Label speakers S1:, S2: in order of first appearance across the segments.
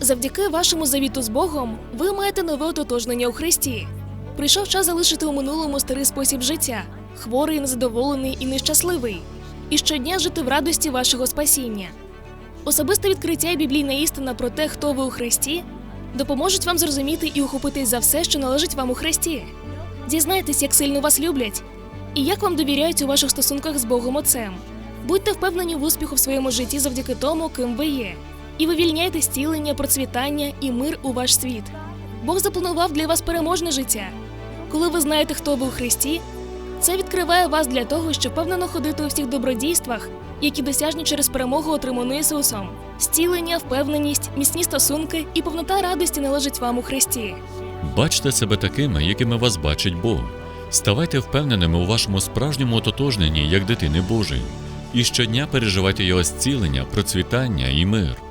S1: Завдяки вашому завіту з Богом ви маєте нове ототожнення у Христі. Прийшов час залишити у минулому старий спосіб життя, хворий, незадоволений і нещасливий, і щодня жити в радості вашого спасіння. Особисте відкриття і біблійна істина про те, хто ви у Христі, допоможуть вам зрозуміти і ухопитись за все, що належить вам у Христі. Дізнайтесь, як сильно вас люблять, і як вам довіряють у ваших стосунках з Богом Отцем. Будьте впевнені в успіху в своєму житті завдяки тому, ким ви є, і вивільняйте зцілення, процвітання і мир у ваш світ. Бог запланував для вас переможне життя. Коли ви знаєте, хто ви у Христі, це відкриває вас для того, щоб впевнено ходити у всіх добродійствах, які досяжні через перемогу отриману Ісусом. Зцілення, впевненість, міцні стосунки і повнота радості належить вам у Христі.
S2: Бачте себе такими, якими вас бачить Бог. Ставайте впевненими у вашому справжньому ототожненні як дитини Божої. І щодня переживайте його зцілення, процвітання і мир.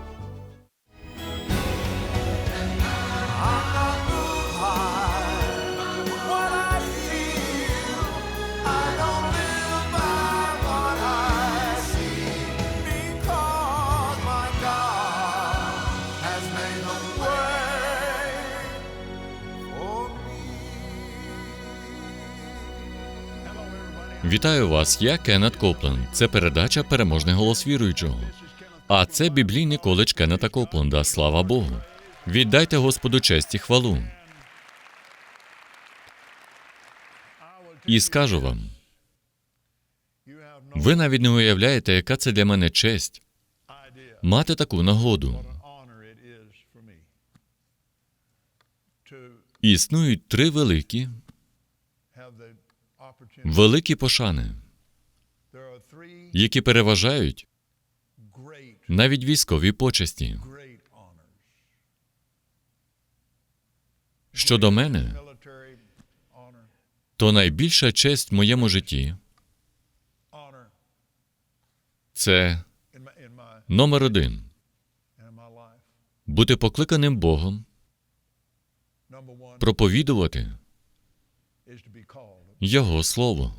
S2: Вітаю вас, я Кеннет Копленд. Це передача Переможний голос віруючого. А це біблійний коледж Кеннета Копленда. Слава Богу. Віддайте Господу честь і хвалу. І скажу вам: ви навіть не уявляєте, яка це для мене честь мати таку нагоду. Існують три великі. Великі пошани, які переважають навіть військові почесті. Щодо мене, то найбільша честь в моєму житті це номер один бути покликаним Богом, проповідувати Його Слово.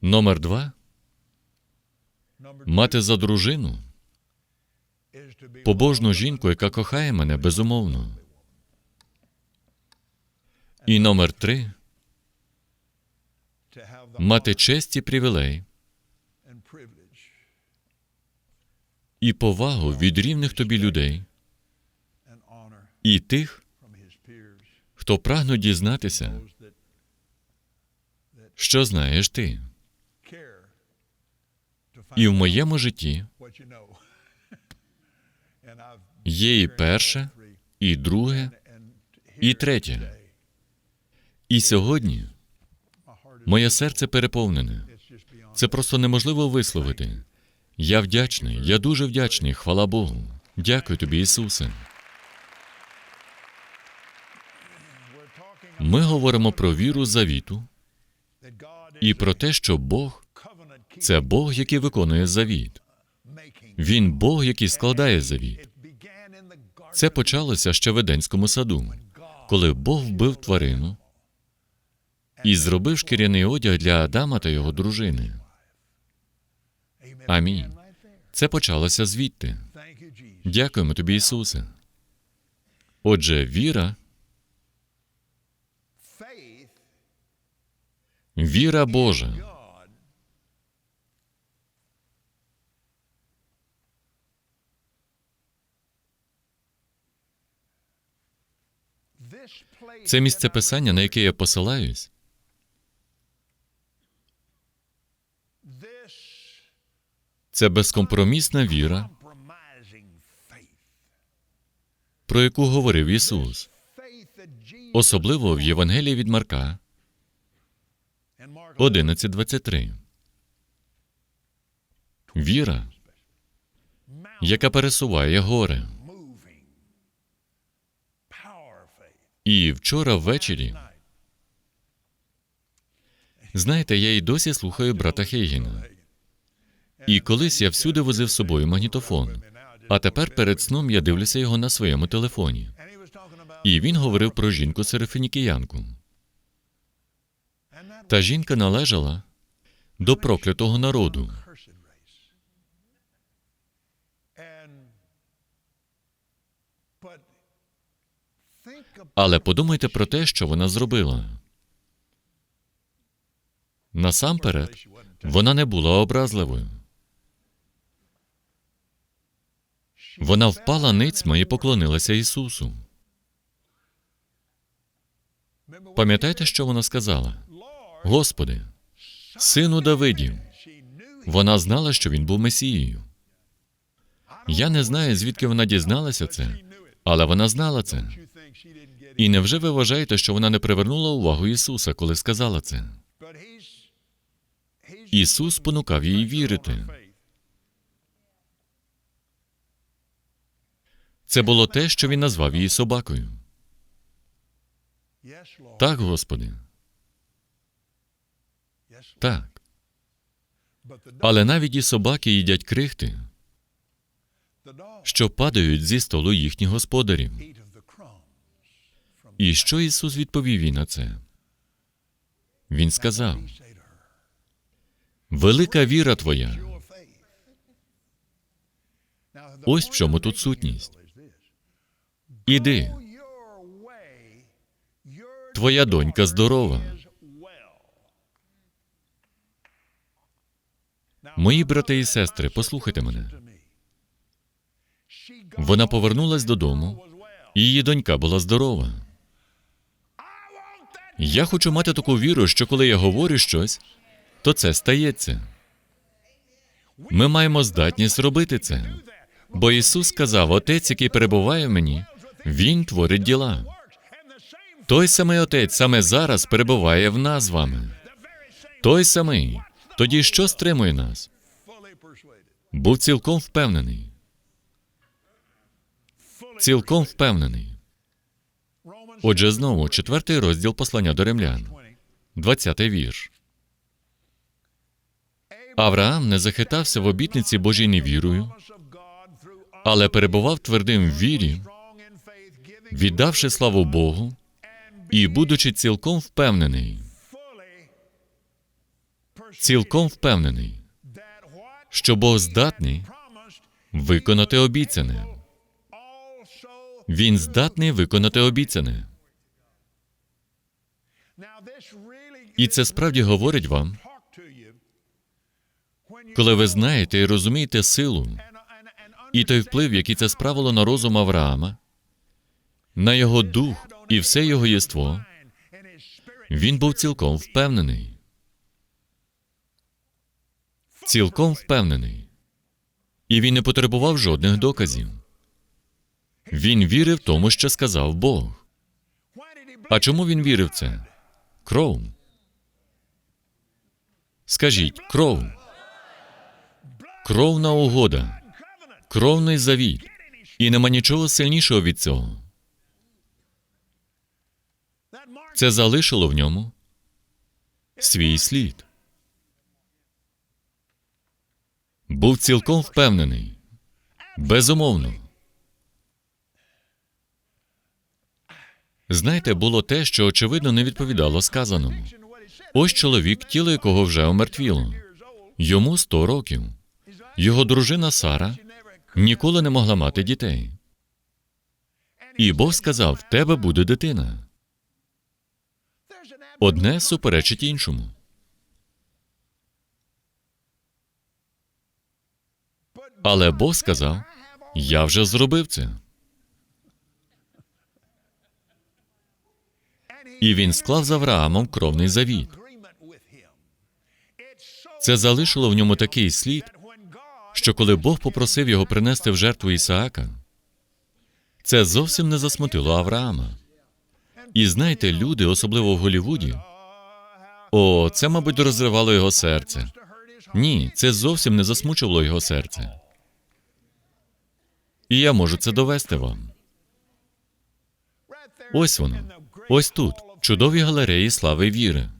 S2: Номер два. Мати за дружину. Побожну жінку, яка кохає мене безумовно. І номер три. Мати честь і привілей. І повагу від рівних тобі людей. І тих, хто прагнуть дізнатися, що знаєш ти. І в моєму житті є і перше, і друге, і третє. І сьогодні моє серце переповнене. Це просто неможливо висловити. Я вдячний, я дуже вдячний, хвала Богу. Дякую тобі, Ісусе. Ми говоримо про віру завіту і про те, що Бог це Бог, який виконує завіт. Він Бог, який складає завіт. Це почалося ще в Едемському саду, коли Бог вбив тварину і зробив шкіряний одяг для Адама та його дружини. Амінь. Це почалося звідти. Дякуємо тобі, Ісусе. Отже, віра, віра Божа, це місце писання, на яке я посилаюсь, це безкомпромісна віра, про яку говорив Ісус, особливо в Євангелії від Марка 11.23. Віра, яка пересуває гори. І вчора ввечері, знаєте, я й досі слухаю брата Хейгіна. І колись я всюди возив з собою магнітофон, а тепер перед сном я дивлюся його на своєму телефоні. І він говорив про жінку серафінікіянку. Та жінка належала до проклятого народу. Але подумайте про те, що вона зробила. Насамперед, вона не була образливою. Вона впала ницьма і поклонилася Ісусу. Пам'ятаєте, що вона сказала? Господи, сину Давидів. Вона знала, що він був Месією. Я не знаю, звідки вона дізналася це, але вона знала це. І невже ви вважаєте, що вона не привернула увагу Ісуса, коли сказала це? Ісус спонукав її вірити. Це було те, що він назвав її собакою. Так, Господи. Так. Але навіть і собаки їдять крихти, що падають зі столу їхніх господарів. І що Ісус відповів їй на це? Він сказав: Велика віра твоя. Ось в чому тут сутність. Іди, твоя донька здорова. Мої брати і сестри, послухайте мене. Вона повернулась додому, і її донька була здорова. Я хочу мати таку віру, що коли я говорю щось, то це стається. Ми маємо здатність робити це. Бо Ісус сказав: Отець, який перебуває в мені, Він творить діла. Той самий Отець саме зараз перебуває в нас з вами. Той самий. Тоді що стримує нас? Був цілком впевнений. Цілком впевнений. Отже, знову четвертий розділ послання до римлян,
S3: 20.
S2: двадцятий вірш. Авраам не захитався в обітниці Божій невірою, але перебував твердим в вірі, віддавши славу Богу і будучи цілком впевнений, цілком впевнений, що Бог здатний виконати обіцяне. Він здатний виконати обіцяне. І це справді говорить вам, коли ви знаєте і розумієте силу і той вплив, який це справило на розум Авраама, на його дух і все його єство, він був цілком впевнений. Цілком впевнений. І він не потребував жодних доказів. Він вірив тому, що сказав Бог. А чому він вірив це? Кров. Скажіть, кров. Кровна угода, кровний завіт. І нема нічого сильнішого від цього. Це залишило в ньому свій слід. Був цілком впевнений. Безумовно. Знаєте, було те, що очевидно не відповідало сказаному. Ось чоловік, тіло якого вже омертвіло. Йому 100 років. Його дружина Сара ніколи не могла мати дітей. І Бог сказав: в тебе буде дитина. Одне суперечить іншому. Але Бог сказав: Я вже зробив це. І він склав з Авраамом кровний завіт. Це залишило в ньому такий слід, що коли Бог попросив його принести в жертву Ісаака, це зовсім не засмутило Авраама. І знаєте, люди, особливо в Голлівуді, о, це, мабуть, розривало його серце. Ні, це зовсім не засмучувало його серце. І я можу це довести вам. Ось воно. Ось тут. Чудові галереї слави віри.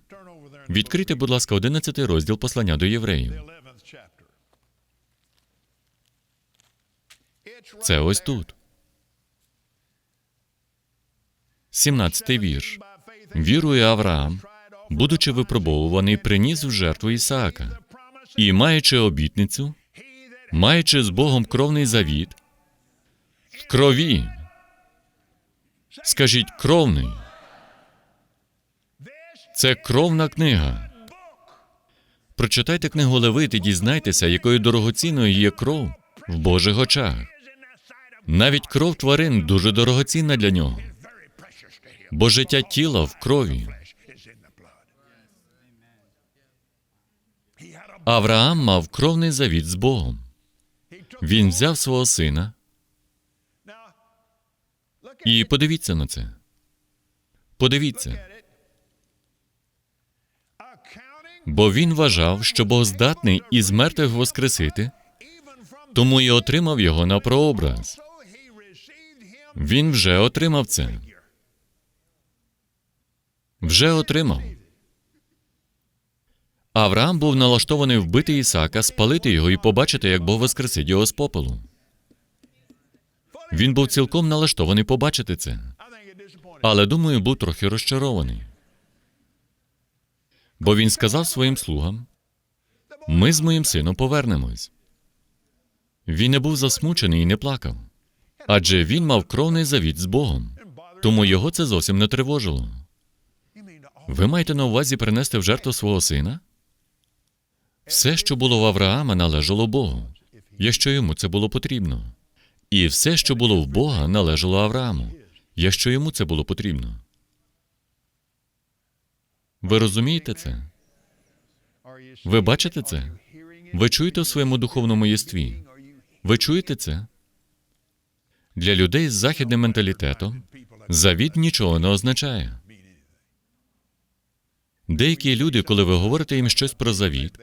S2: Відкрийте, будь ласка, 11 розділ послання до євреїв.
S3: the 11th chapter it's right
S2: Це ось тут. 17 вірш. Вірує Авраам, будучи випробовуваний, приніс в жертву Ісаака. І, маючи обітницю, маючи з Богом кровний завіт, крові Скажіть кровний. Це кровна книга. Прочитайте книгу Левит і дізнайтеся, якою дорогоцінною є кров в Божих очах. Навіть кров тварин дуже дорогоцінна для нього, бо життя тіла в крові. Авраам мав кровний завіт з Богом. Він взяв свого сина і подивіться на це. Подивіться, бо він вважав, що Бог здатний із мертвих воскресити, тому і отримав його на прообраз. Він вже отримав це. Вже отримав. Авраам був налаштований вбити Ісака, спалити його і побачити, як Бог воскресить його з попелу. Він був цілком налаштований побачити це, але думаю, був трохи розчарований. Бо він сказав своїм слугам: ми з моїм сином повернемось. Він не був засмучений і не плакав, адже він мав кровний завіт з Богом, тому його це зовсім не тривожило. Ви маєте на увазі принести в жертву свого сина? Все, що було в Авраама, належало Богу, якщо йому це було потрібно. І все, що було в Бога, належало Аврааму, якщо йому це було потрібно. Ви розумієте це? Ви бачите це? Ви чуєте у своєму духовному єстві? Ви чуєте це? Для людей з західним менталітетом завіт нічого не означає. Деякі люди, коли ви говорите їм щось про завіт,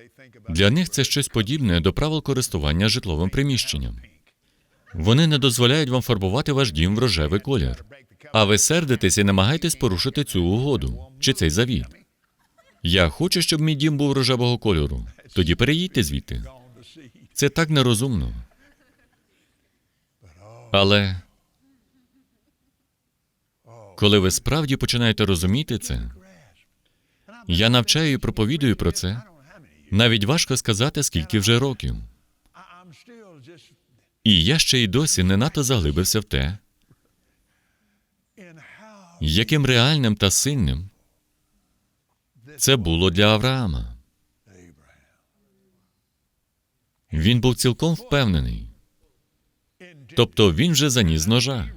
S2: для них це щось подібне до правил користування житловим приміщенням. Вони не дозволяють вам фарбувати ваш дім в рожевий колір. А ви сердитесь і намагаєтесь порушити цю угоду чи цей завіт. Я хочу, щоб мій дім був рожевого кольору. Тоді переїдьте звідти. Це так нерозумно. Але коли ви справді починаєте розуміти це, я навчаю і проповідую про це. Навіть важко сказати, скільки вже років. І я ще й досі не надто заглибився в те, яким реальним та сильним це було для Авраама. Він був цілком впевнений. Тобто він вже заніс ножа.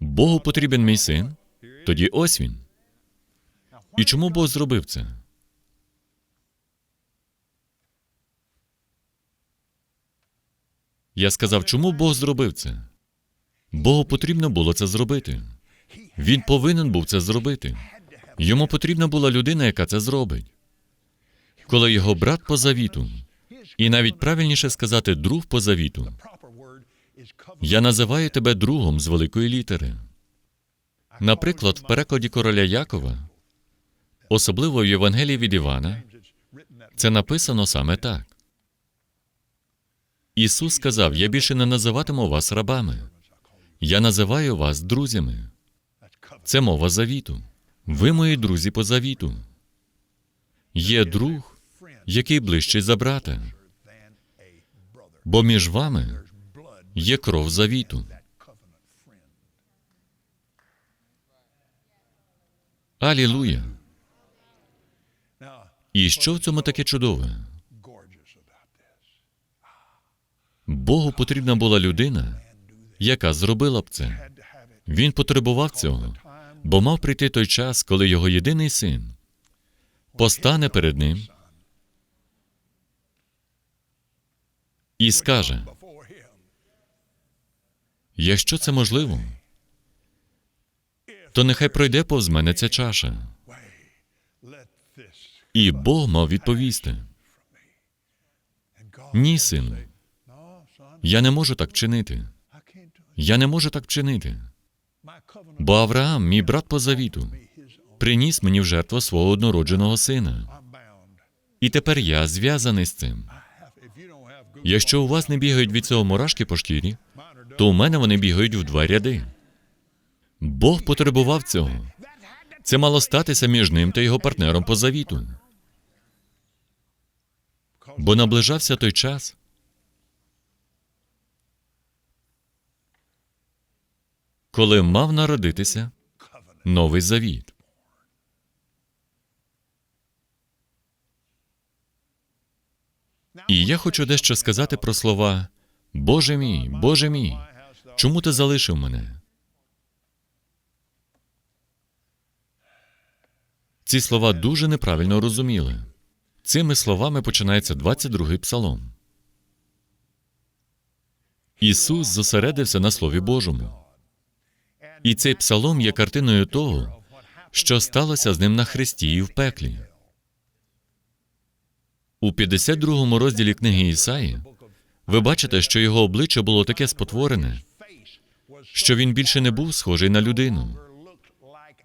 S2: Богу потрібен мій син, тоді ось він. І чому Бог зробив це? Я сказав, чому Бог зробив це? Богу потрібно було це зробити. Він повинен був це зробити. Йому потрібна була людина, яка це зробить. Коли його брат по завіту, і навіть правильніше сказати друг по завіту, я називаю тебе другом з великої літери. Наприклад, в перекладі короля Якова, особливо в Євангелії від Івана, це написано саме так. Ісус сказав: Я більше не називатиму вас рабами, я називаю вас друзями. Це мова завіту. Ви мої друзі по завіту. Є друг, який ближчий за брата, бо між вами є кров завіту. Алілуя! І що в цьому таке чудове? Богу потрібна була людина, яка зробила б це. Він потребував цього, бо мав прийти той час, коли його єдиний син постане перед ним і скаже: якщо це можливо, то нехай пройде повз мене ця чаша. І Бог мав відповісти: Ні, сину, я не можу так чинити. Я не можу так чинити. Бо Авраам, мій брат по завіту, приніс мені в жертву свого однородженого сина. І тепер я зв'язаний з цим. Якщо у вас не бігають від цього мурашки по шкірі, то у мене вони бігають в два ряди. Бог потребував цього. Це мало статися між ним та його партнером по завіту. Бо наближався той час, коли мав народитися новий завіт. І я хочу дещо сказати про слова Боже мій, Боже мій, чому ти залишив мене? Ці слова дуже неправильно розуміли. Цими словами починається 22-й псалом. Ісус зосередився на Слові Божому. І цей псалом є картиною того, що сталося з ним на хресті і в пеклі. У 52-му розділі книги Ісаї ви бачите, що його обличчя було таке спотворене, що він більше не був схожий на людину.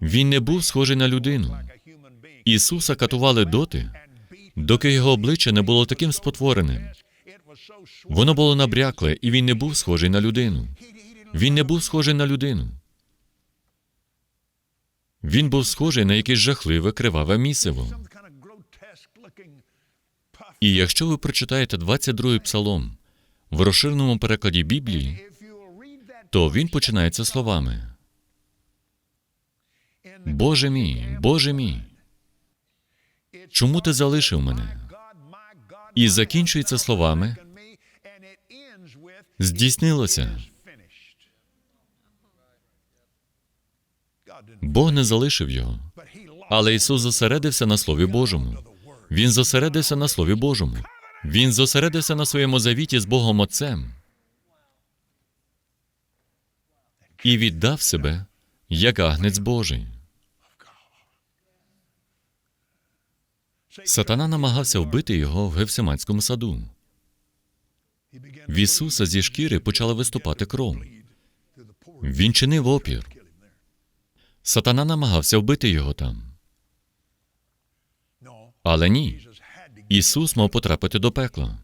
S2: Він не був схожий на людину. Ісуса катували доти, доки його обличчя не було таким спотвореним. Воно було набрякле, і він не був схожий на людину. Він не був схожий на людину. Він був схожий на якесь жахливе криваве місиво. І якщо ви прочитаєте 22-й псалом в розширеному перекладі Біблії, то він починається словами: Боже мій, Боже мій, чому ти залишив мене? І закінчується словами здійснилося. Бог не залишив його. Але Ісус зосередився на Слові Божому. Він зосередився на Слові Божому. Він зосередився на своєму завіті з Богом Отцем і віддав себе як агнець Божий. Сатана намагався вбити його в Гевсиманському саду. В Ісуса зі шкіри почала виступати кров. Він чинив опір. Сатана намагався вбити його там. Але ні. Ісус мав потрапити до пекла.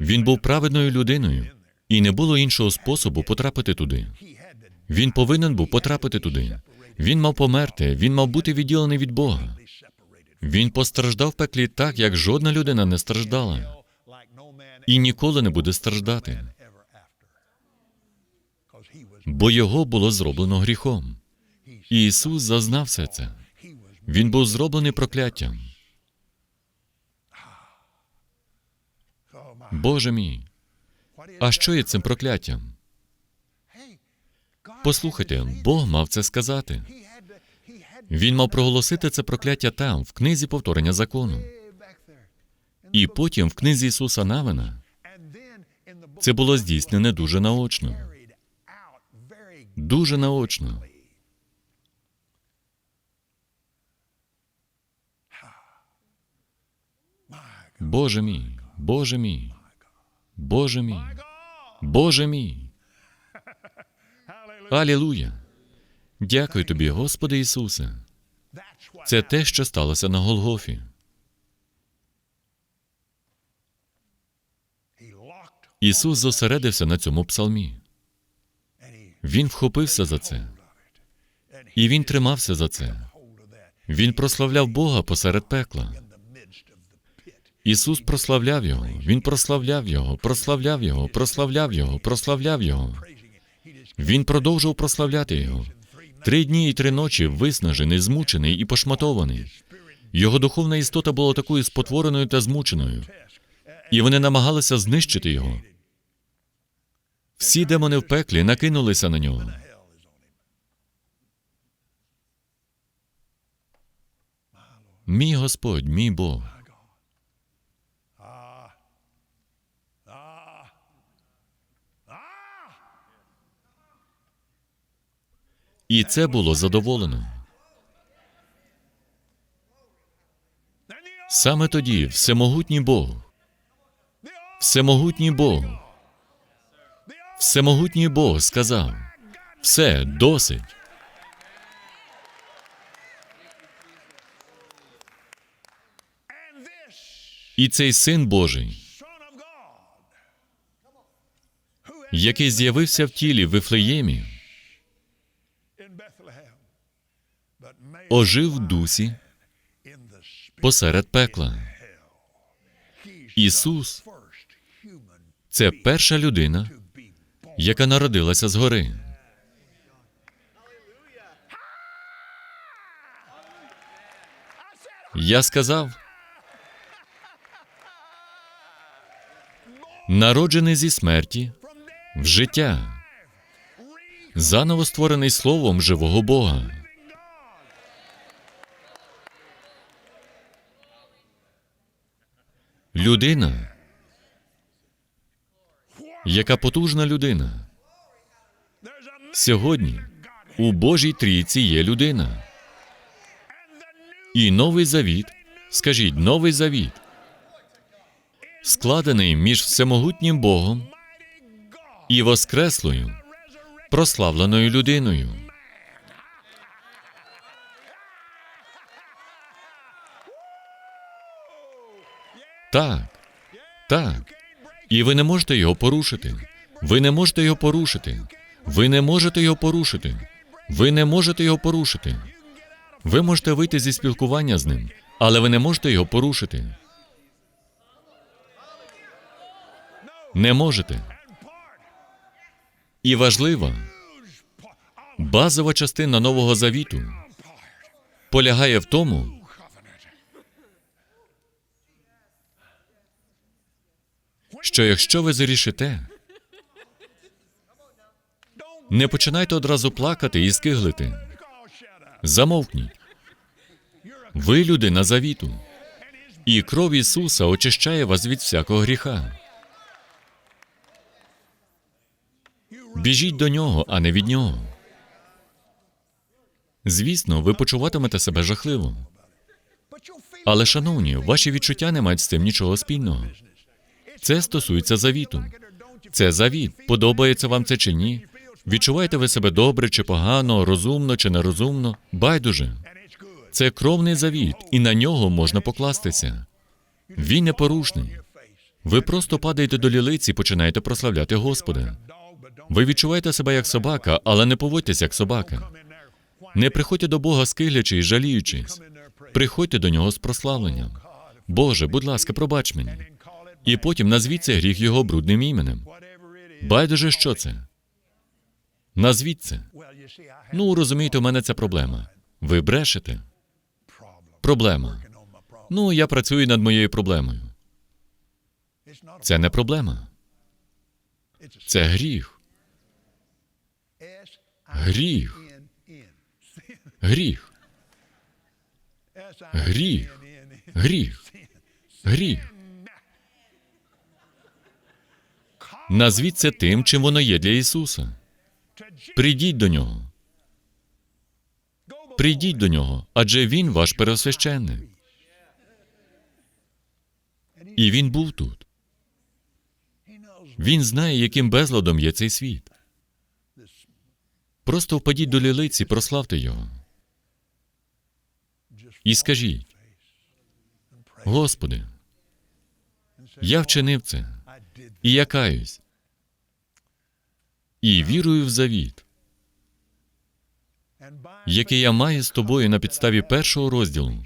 S2: Він був праведною людиною, і не було іншого способу потрапити туди. Він повинен був потрапити туди. Він мав померти, він мав бути відділений від Бога. Він постраждав в пеклі так, як жодна людина не страждала, і ніколи не буде страждати, бо його було зроблено гріхом. І Ісус зазнав все це. Він був зроблений прокляттям. Боже мій, а що є цим прокляттям? Послухайте, Бог мав це сказати. Він мав проголосити це прокляття там, в книзі повторення закону. І потім в книзі Ісуса Навина це було здійснене дуже наочно. Дуже наочно. Боже мій, Боже мій, Боже мій, Боже мій. Алілуя! Дякую тобі, Господи Ісусе. Це те, що сталося на Голгофі. Ісус зосередився на цьому псалмі. Він вхопився за це, і він тримався за це. Він прославляв Бога посеред пекла. Ісус прославляв його, Він прославляв його, прославляв його, прославляв його, прославляв його. Він продовжував прославляти його. Три дні і три ночі виснажений, змучений і пошматований. Його духовна істота була такою спотвореною та змученою, і вони намагалися знищити його. Всі демони в пеклі накинулися на нього. Мій Господь, мій Бог. І це було задоволено. Саме тоді всемогутній Бог, всемогутній Бог, всемогутній Бог сказав: все, досить. І цей син Божий, який з'явився в тілі в Вифлеємі, ожив дусі посеред пекла. Ісус це перша людина, яка народилася згори. Я сказав. Народжений зі смерті в життя, заново створений словом живого Бога. Людина, яка потужна людина. Сьогодні у Божій трійці є людина. І новий завіт, скажіть, новий завіт, складений між всемогутнім Богом і воскреслою, прославленою людиною. Так, так. І ви не можете його порушити. Ви не можете його порушити. Ви не можете його порушити. Ви не можете його порушити. Ви можете вийти зі спілкування з ним, але ви не можете його порушити. Не можете. І важлива базова частина Нового Завіту полягає в тому, що якщо ви зарішите, не починайте одразу плакати і скиглити. Замовкніть. Ви людина завіту, і кров Ісуса очищає вас від всякого гріха. Біжіть до нього, а не від нього. Звісно, ви почуватимете себе жахливо. Але, шановні, ваші відчуття не мають з цим нічого спільного. Це стосується завіту. Це завіт. Подобається вам це чи ні? Відчуваєте ви себе добре чи погано, розумно чи нерозумно? Байдуже. Це кровний завіт, і на нього можна покластися. Він непорушний. Ви просто падаєте до лілиці і починаєте прославляти Господа. Ви відчуваєте себе як собака, але не поводьтесь як собака. Не приходьте до Бога скиглячи і жаліючись. Приходьте до нього з прославленням. Боже, будь ласка, пробач мені. І потім назвіть цей гріх його брудним іменем. Байдуже, що це? Назвіть це. Ну, розумієте, у мене це проблема. Ви брешете? Проблема. Ну, я працюю над моєю проблемою. Це не проблема. Це гріх. Гріх. Гріх. Гріх. Гріх. Гріх. Назвіть це тим, чим воно є для Ісуса. Прийдіть до нього. Прийдіть до нього, адже Він ваш пересвященник. І він був тут. Він знає, яким безладом є цей світ. Просто впадіть до лілиці, прославте його. І скажіть: Господи, я вчинив це, і я каюсь, і вірую в завіт, який я маю з тобою на підставі першого розділу,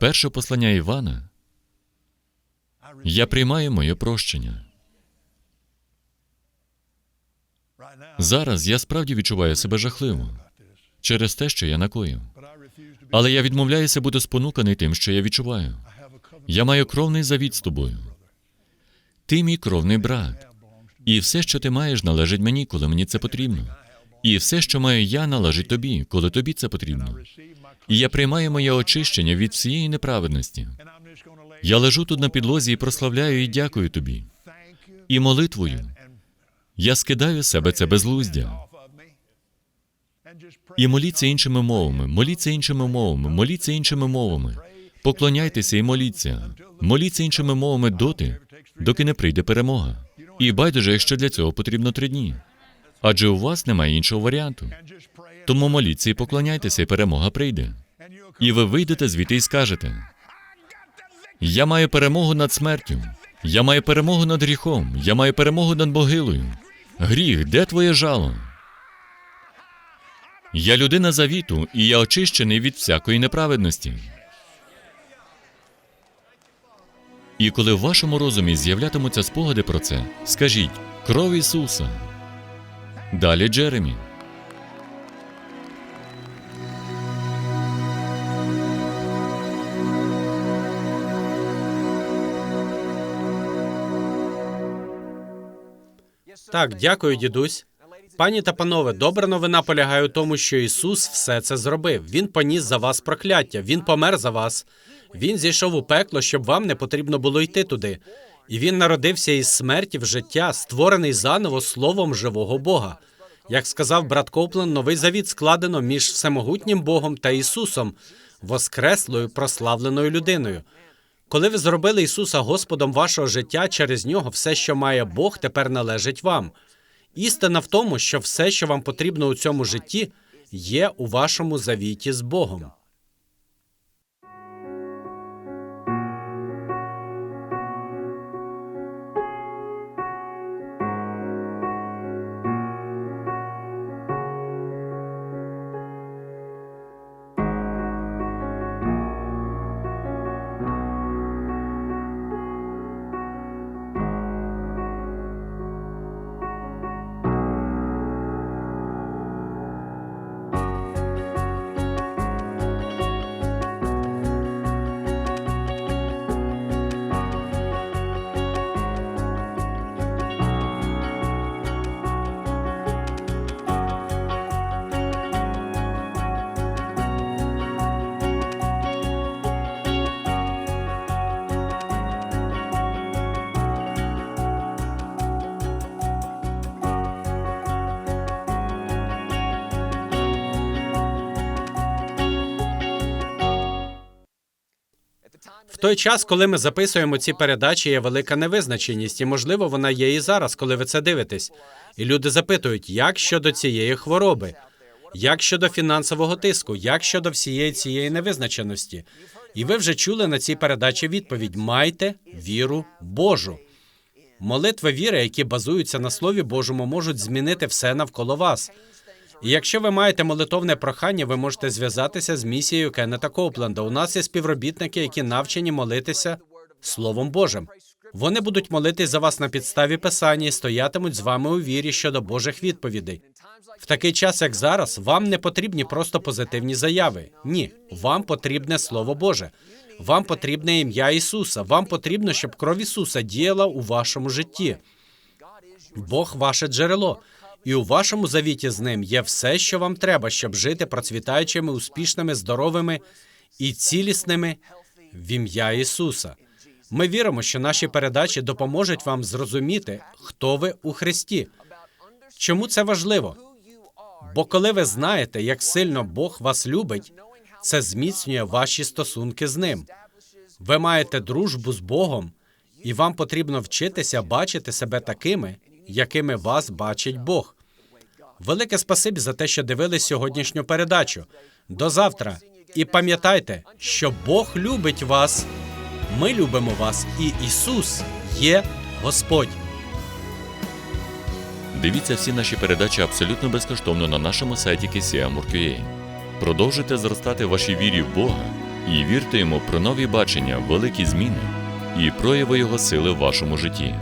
S2: першого послання Івана. Я приймаю моє прощення. Зараз я справді відчуваю себе жахливо через те, що я накоїв. Але я відмовляюся бути спонуканий тим, що я відчуваю. Я маю кровний завіт з тобою. Ти мій кровний брат. І все, що ти маєш, належить мені, коли мені це потрібно. І все, що маю я, належить тобі, коли тобі це потрібно. І я приймаю моє очищення від всієї неправедності. Я лежу тут на підлозі і прославляю і дякую тобі. І молитвою я скидаю себе це безглуздя. І моліться іншими мовами, моліться іншими мовами, моліться іншими мовами. Поклоняйтеся і моліться. Моліться іншими мовами доти, доки не прийде перемога. І байдуже, якщо для цього потрібно три дні. Адже у вас немає іншого варіанту. Тому моліться і поклоняйтеся, і перемога прийде. І ви вийдете звідти і скажете: Я маю перемогу над смертю, я маю перемогу над гріхом, я маю перемогу над могилою. Гріх, де твоє жало? Я людина завіту, і я очищений від всякої неправедності. І коли в вашому розумі з'являтимуться спогади про це, скажіть кров Ісуса. Далі Джеремі.
S4: Так, дякую, дідусь. Пані та панове, добра новина полягає у тому, що Ісус все це зробив. Він поніс за вас прокляття, Він помер за вас. Він зійшов у пекло, щоб вам не потрібно було йти туди. І він народився із смерті в життя, створений заново словом живого Бога. Як сказав брат Коплен, новий завіт складено між всемогутнім Богом та Ісусом, воскреслою прославленою людиною. Коли ви зробили Ісуса Господом вашого життя, через нього все, що має Бог, тепер належить вам. Істина в тому, що все, що вам потрібно у цьому житті, є у вашому завіті з Богом. Той час, коли ми записуємо ці передачі, є велика невизначеність, і можливо, вона є і зараз, коли ви це дивитесь. І люди запитують, як щодо цієї хвороби, як щодо фінансового тиску, як щодо всієї цієї невизначеності. І ви вже чули на цій передачі відповідь: майте віру Божу. Молитви віри, які базуються на Слові Божому, можуть змінити все навколо вас. Якщо ви маєте молитовне прохання, ви можете зв'язатися з місією Кеннета Копленда. У нас є співробітники, які навчені молитися Словом Божим. Вони будуть молитись за вас на підставі писання і стоятимуть з вами у вірі щодо Божих відповідей. В такий час, як зараз, вам не потрібні просто позитивні заяви. Ні, вам потрібне Слово Боже. Вам потрібне ім'я Ісуса. Вам потрібно, щоб кров Ісуса діяла у вашому житті. Бог ваше джерело. І у вашому завіті з ним є все, що вам треба, щоб жити процвітаючими, успішними, здоровими і цілісними в ім'я Ісуса. Ми віримо, що наші передачі допоможуть вам зрозуміти, хто ви у Христі. Чому це важливо? Бо коли ви знаєте, як сильно Бог вас любить, це зміцнює ваші стосунки з ним. Ви маєте дружбу з Богом, і вам потрібно вчитися бачити себе такими, якими вас бачить Бог. Велике спасибі за те, що дивились сьогоднішню передачу. До завтра. І пам'ятайте, що Бог любить вас. Ми любимо вас, і Ісус є Господь.
S2: Дивіться всі наші передачі абсолютно безкоштовно на нашому сайті KCM.org.ua. Продовжуйте зростати вашій вірі в Бога і вірте йому про нові бачення, великі зміни і прояви Його сили в вашому житті.